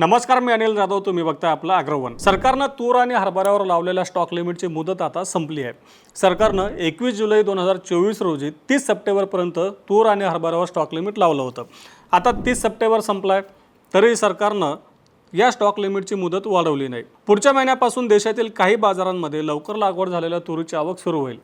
नमस्कार मी अनिल जाधव तुम्ही बघताय आपलं अग्रवन. सरकारनं तूर आणि हरभऱ्यावर लावलेल्या स्टॉक लिमिटची मुदत आता संपली आहे. सरकारनं एकवीस जुलै दोन हजार चोवीस रोजी तीस सप्टेंबरपर्यंत तूर आणि हरभऱ्यावर स्टॉक लिमिट लावलं होतं. आता तीस सप्टेंबर संपलाय तरी सरकारनं या स्टॉक लिमिटची मुदत वाढवली नाही. पुढच्या महिन्यापासून देशातील काही बाजारांमध्ये लवकर लागवड झालेल्या तुरीची आवक सुरू होईल.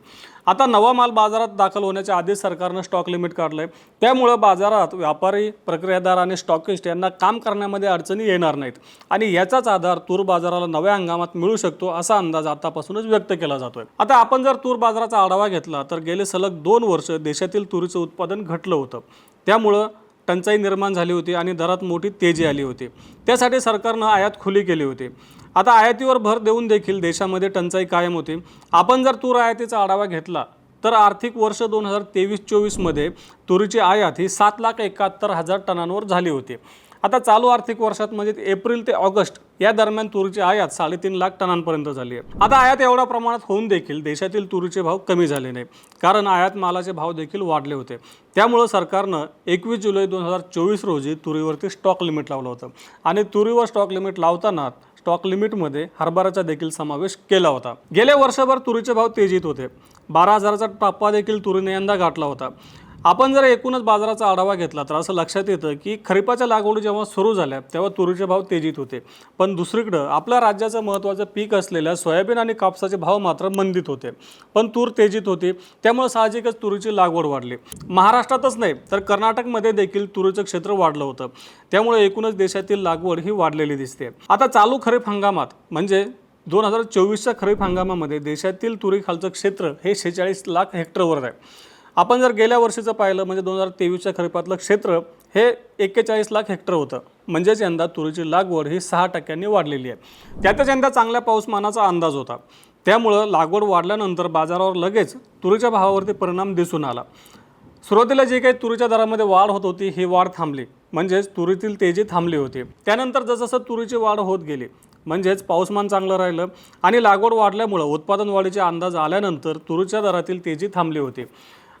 आता नवा माल बाजारात दाखल होण्याच्या आधीच सरकारनं स्टॉक लिमिट काढलं आहे त्यामुळं बाजारात व्यापारी प्रक्रियादार आणि स्टॉकिस्ट यांना काम करण्यामध्ये अडचणी येणार नाहीत आणि याचाच आधार तूर बाजाराला नव्या हंगामात मिळू शकतो असा अंदाज आतापासूनच व्यक्त केला जातोय. आता आपण जर तूर बाजाराचा आढावा घेतला तर गेले सलग दोन वर्ष देशातील तुरीचं उत्पादन घटलं होतं. त्यामुळं टंचाई निर्माण झाली होती आणि दरात मोठी तेजी आली होती. त्यासाठी सरकारनं आयात खुली केली होती. आता आयातीवर भर देऊन देखील देशामध्ये टंचाई कायम होती. आपण जर तूर आयातीचा आढावा घेतला तर आर्थिक वर्ष दोन हजार तेवीस चोवीसमध्ये तुरीची आयात ही सात लाख एकाहत्तर हजार टनांवर झाली होती. आता चालू आर्थिक वर्षात म्हणजे एप्रिल ते ऑगस्ट या दरम्यान तुरीची आयात साडेतीन लाख टनांपर्यंत झाली आहे. आता आयात एवढ्या प्रमाणात होऊन देखील देशातील तुरीचे भाव कमी झाले नाही. कारण आयात मालाचे भाव देखील वाढले होते. त्यामुळं सरकारनं एकवीस जुलै दोन हजार चोवीस रोजी तुरीवरती स्टॉक लिमिट लावलं होतं. आणि तुरीवर स्टॉक लिमिट लावताना स्टॉक लिमिटमध्ये हरभराचा देखील समावेश केला होता. गेल्या वर्षभर तुरीचे भाव तेजीत होते. बारा हजाराचा टप्पा देखील तुरीने यंदा गाठला होता. आपण जर एकूणच बाजाराचा आढावा घेतला तर असं लक्षात येतं की खरीपाच्या लागवडी जेव्हा सुरू झाल्या तेव्हा तुरीचे भाव तेजीत होते. पण दुसरीकडं आपल्या राज्याचं महत्त्वाचं पीक असलेल्या सोयाबीन आणि कापसाचे भाव मात्र मंदीत होते. पण तूर तेजीत होती त्यामुळे साहजिकच तुरीची लागवड वाढली. महाराष्ट्रातच नाही तर कर्नाटकमध्ये देखील तुरीचं क्षेत्र वाढलं होतं. त्यामुळे एकूणच देशातील लागवड ही वाढलेली दिसते. आता चालू खरीप हंगामात म्हणजे दोन हजार चोवीसच्या खरीप हंगामामध्ये देशातील तुरीखालचं क्षेत्र हे शेहेचाळीस लाख हेक्टरवर आहे. आपण जर गेल्या वर्षीचं पाहिलं म्हणजे दोन हजार तेवीसच्या खरीपातलं क्षेत्र हे एक्केचाळीस लाख हेक्टर होतं. म्हणजेच यंदा तुरीची लागवड ही सहा टक्क्यांनी वाढलेली आहे. त्यातच यंदा चांगल्या पाऊसमानाचा अंदाज होता. त्यामुळं लागवड वाढल्यानंतर बाजारावर लगेच तुरीच्या भावावरती परिणाम दिसून आला. सुरुवातीला जी काही तुरीच्या दरामध्ये वाढ होत होती ही वाढ थांबली. म्हणजेच तुरीतील तेजी थांबली होती. त्यानंतर जसजसं तुरीची वाढ होत गेली म्हणजेच पाऊसमान चांगलं राहिलं आणि लागवड वाढल्यामुळं उत्पादन वाढीचे अंदाज आल्यानंतर तुरीच्या दरातील तेजी थांबली होती.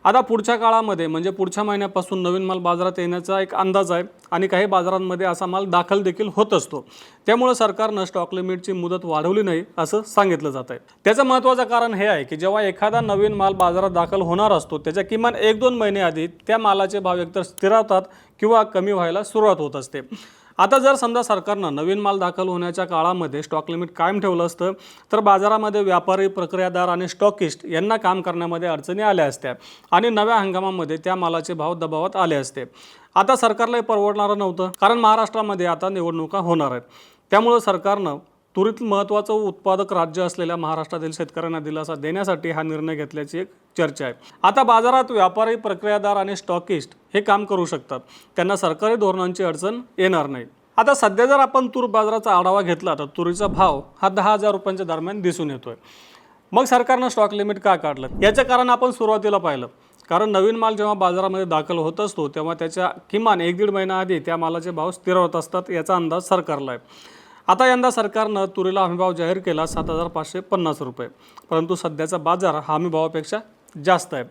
आता पुढच्या काळामध्ये म्हणजे पुढच्या महिन्यापासून नवीन माल बाजारात येण्याचा एक अंदाज आहे आणि काही बाजारांमध्ये असा माल दाखल देखील होत असतो. त्यामुळे सरकारनं स्टॉक लिमिटची मुदत वाढवली नाही असं सांगितलं जात आहे. त्याचं महत्त्वाचं कारण हे आहे की जेव्हा एखादा नवीन माल बाजारात दाखल होणार असतो त्याच्या किमान एक दोन महिने आधी त्या मालाचे भाव एकतर स्थिरावतात किंवा कमी व्हायला सुरुवात होत असते. आता जर समजा सरकारनं नवीन माल दाखल होण्याच्या काळामध्ये स्टॉक लिमिट कायम ठेवलं असतं तर बाजारामध्ये व्यापारी प्रक्रियादार आणि स्टॉकिस्ट यांना काम करण्यामध्ये अडचणी आल्या असत्या आणि नव्या हंगामामध्ये त्या मालाचे भाव दबावात आले असते. आता सरकारला हे परवडणारं नव्हतं कारण महाराष्ट्रामध्ये आता निवडणुका होणार आहेत. त्यामुळं सरकारनं तुरीत महत्त्वाचं उत्पादक राज्य असलेल्या महाराष्ट्रातील शेतकऱ्यांना दिलासा देण्यासाठी हा निर्णय घेतल्याची एक चर्चा आहे. आता बाजारात व्यापारी प्रक्रियादार आणि स्टॉकिस्ट हे काम करू शकतात. त्यांना सरकारी धोरणांची अडचण येणार नाही. आता सध्या जर आपण तूर बाजाराचा आढावा घेतला तर तुरीचा भाव हा दहा हजार रुपयांच्या दरम्यान दिसून येतोय. मग सरकारनं स्टॉक लिमिट का काढलं? याचं कारण आपण सुरुवातीला पाहिलं. कारण नवीन माल जेव्हा बाजारामध्ये दाखल होत असतो तेव्हा त्याच्या किमान एक दीड महिना आधी त्या मालाचे भाव स्थिर होत असतात याचा अंदाज सरकारला आहे. आता यंदा सरकारनं तुरीला हमीभाव जाहीर केला सात हजार पाचशे पन्नास रुपये. परंतु सध्याचा बाजार हा हमीभावापेक्षा जास्त आहे.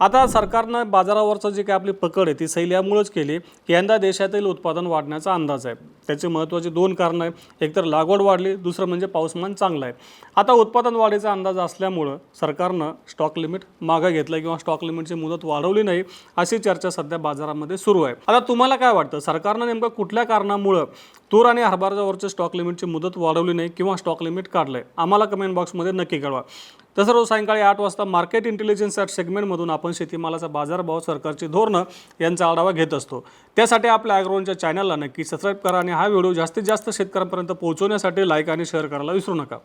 आता सरकारनं बाजारावरचं जी काही आपली पकड आहे ती सैल यामुळेच केली की यंदा देशातील उत्पादन वाढण्याचा अंदाज आहे. त्याची महत्त्वाची दोन कारणं आहे एकतर लागवड वाढली दुसरं म्हणजे पाऊसमान चांगलं आहे. आता उत्पादन वाढीचा अंदाज असल्यामुळं सरकारनं स्टॉक लिमिट मागं घेतलं किंवा स्टॉक लिमिटची मुदत वाढवली नाही अशी चर्चा सध्या बाजारामध्ये सुरू आहे. आता तुम्हाला काय वाटतं? सरकारनं नेमकं कुठल्या कारणामुळं तूर आणि हरभऱ्यावरचे स्टॉक लिमिटची मुदत वाढवली नाही किंवा स्टॉक लिमिट काढलं आहे आम्हाला कमेंट बॉक्समध्ये नक्की कळवा. तसं रोज सायंकाळी आठ वाजता मार्केट इंटेलिजन्स या सेगमेंटमधून आपण शेतीमालाचा बाजारभाव सरकारची धोरणं यांचा आढावा घेत असतो. त्यासाठी आपल्या ॲग्रोनच्या चॅनलला नक्की सबस्क्राईब करा आणि हा व्हिडिओ जास्तीत जास्त शेतकऱ्यांपर्यंत पोहोचवण्यासाठी लाईक आणि शेअर करायला विसरू नका.